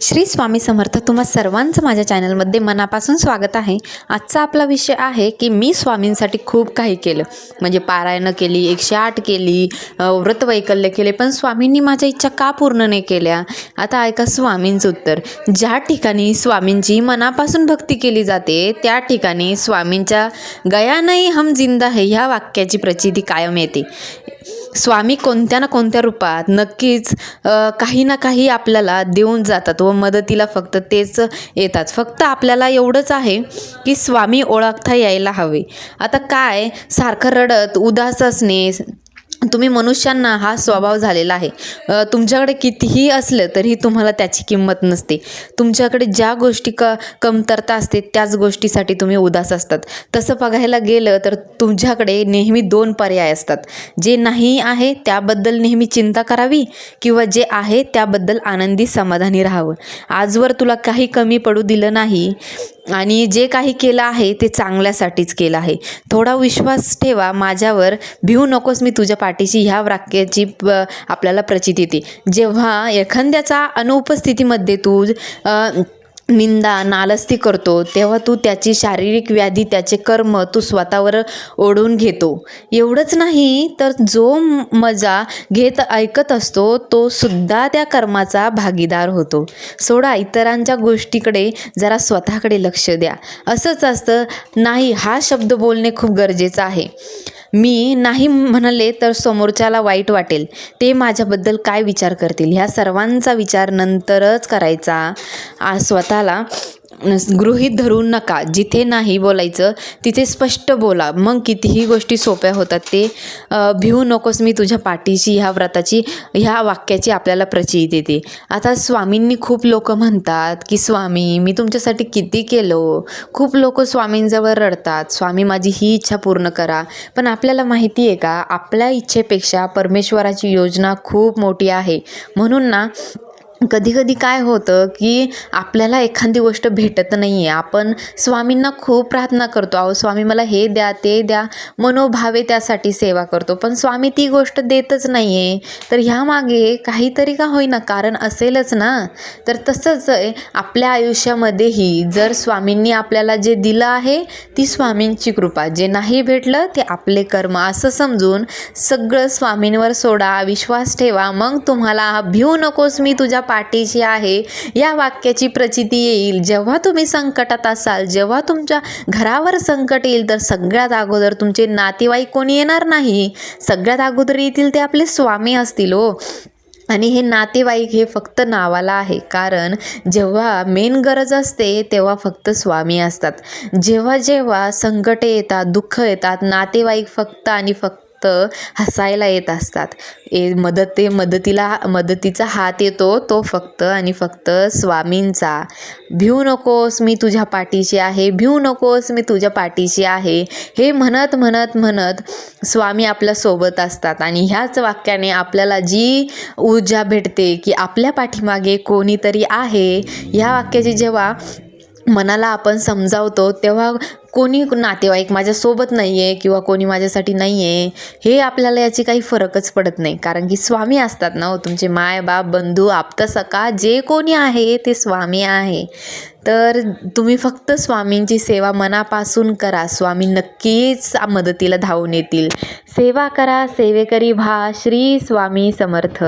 श्री स्वामी समर्थ तुम्हा सर्वांचं माझ्या चॅनलमध्ये मनापासून स्वागत आहे. आजचा आपला विषय आहे की मी स्वामींसाठी खूप काही केलं. म्हणजे पारायणं केली एकशे आठ केली व्रतवैकल्य केले पण स्वामींनी माझ्या इच्छा का पूर्ण नाही केल्या? आता ऐका स्वामींचं उत्तर. ज्या ठिकाणी स्वामींची मनापासून भक्ती केली जाते त्या ठिकाणी स्वामींच्या गया नाही हम जिंदा है ह्या वाक्याची प्रचिती कायम येते. स्वामी कोणत्या ना कोणत्या रूपात नक्कीच काही ना काही आपल्याला देऊन जातात व मदतीला फक्त तेच येतात. फक्त आपल्याला एवढंच आहे की स्वामी ओळखता यायला हवे. आता काय सारखं रडत उदास असणे तुम्ही मनुष्यांना हा स्वभाव झालेला आहे. तुमच्याकडे कितीही असलं तरीही तुम्हाला त्याची किंमत नसते. तुमच्याकडे ज्या गोष्टी क कमतरता असते त्याच गोष्टीसाठी तुम्ही उदास असतात. तसं बघायला गेलं तर तुमच्याकडे नेहमी दोन पर्याय असतात. जे नाही आहे त्याबद्दल नेहमी चिंता करावी किंवा जे आहे त्याबद्दल आनंदी समाधानी राहावं. आजवर तुला काही कमी पडू दिलं नाही आणि जे काही केलं आहे ते चांगल्यासाठीच केलं आहे. थोडा विश्वास ठेवा माझ्यावर. भिवू नकोस मी तुझ्या पाठीशी ह्या वाक्याची प आपल्याला प्रचिती येते. जेव्हा एखाद्याचा अनुपस्थितीमध्ये तू निंदा नालस्ती करतो तेव्हा तू त्याची शारीरिक व्याधी त्याचे कर्म तू स्वतःवर ओढून घेतो. एवढंच नाही तर जो मजा घेत ऐकत असतो तो सुद्धा त्या कर्माचा भागीदार होतो. सोडा इतरांच्या गोष्टीकडे जरा स्वतःकडे लक्ष द्या. असंच असतं नाही हा शब्द बोलणे खूप गरजेचं आहे. मी नाही म्हणाले तर समोरच्याला वाईट वाटेल. ते माझ्याबद्दल काय विचार करतील? ह्या सर्वांचा विचार नंतरच करायचा. आ स्वतःला गृहीत धरून नका. जिथे नाही बोलायचं तिथे स्पष्ट बोला. मग कितीही गोष्टी सोप्या होतात. ते भिवू नकोस मी तुझ्या पाठीशी ह्या व्रताची ह्या वाक्याची आपल्याला प्रचिती येते आता स्वामींनी खूप लोक म्हणतात की स्वामी मी तुमच्यासाठी किती केलो? खूप लोक स्वामींजवळ रडतात. स्वामी माझी ही इच्छा पूर्ण करा. पण आपल्याला माहिती आहे का आपल्या इच्छेपेक्षा परमेश्वराची योजना खूप मोठी आहे. म्हणून ना कधी कधी काय होतं की आपल्याला एखादी गोष्ट भेटत नाही आहे आपण स्वामींना खूप प्रार्थना करतो. अहो स्वामी मला हे द्या ते द्या. मनोभावे त्यासाठी सेवा करतो. पण स्वामी ती गोष्ट देतच नाही आहे तर ह्यामागे काहीतरी का होईना कारण असेलच ना? तर तसंच आपल्या आयुष्यामध्येही जर स्वामींनी आपल्याला जे दिलं आहे ती स्वामींची कृपा. जे नाही भेटलं ते आपले कर्म. असं समजून सगळं स्वामींवर सोडा विश्वास ठेवा. मग तुम्हाला भिवू नकोस मी तुझ्या पाठीशी आहे या वाक्याची प्रचिती येईल. जेव्हा तुम्ही संकटात असाल जेव्हा तुमच्या घरावर संकट येईल तर सगळ्यात अगोदर तुमचे नातेवाईक कोणी येणार नाही? सगळ्यात अगोदर येतील ते आपले स्वामी असतील हो. आणि हे नातेवाईक हे फक्त नावाला आहे. कारण जेव्हा मेन गरज असते तेव्हा फक्त स्वामी असतात. जेव्हा जेव्हा संकटे येतात दुःख येतात नातेवाईक फक्त आणि फक्त हसायला येत असतात. ए मदत ते मदतीला मदतीचा हात येतो तो फक्त आणि फक्त स्वामींचा. भिऊ नकोस मी तुझ्या पाठीशी आहे भिऊ नकोस मी तुझ्या पाठीशी आहे. हे म्हणत म्हणत म्हणत स्वामी आपल्यासोबत असतात आणि ह्याच वाक्याने आपल्याला जी ऊर्जा भेटते की आपल्या पाठीमागे कोणीतरी आहे ह्या वाक्याची जेव्हा मनाला आपण समजावतो तेव्हा कोणी नातेवाईक माझ्यासोबत नाही आहे किंवा कोणी माझ्यासाठी नाही आहे हे आपल्याला याची काही फरकच पडत नाही. कारण की स्वामी असतात ना हो तुमचे माय बाप बंधू आप्त सका जे कोणी आहे ते स्वामी आहे. तर तुम्ही फक्त स्वामींची सेवा मनापासून करा. स्वामी नक्कीच मदतीला धावून येतील. सेवा करा सेवेकरी भा श्री स्वामी समर्थ.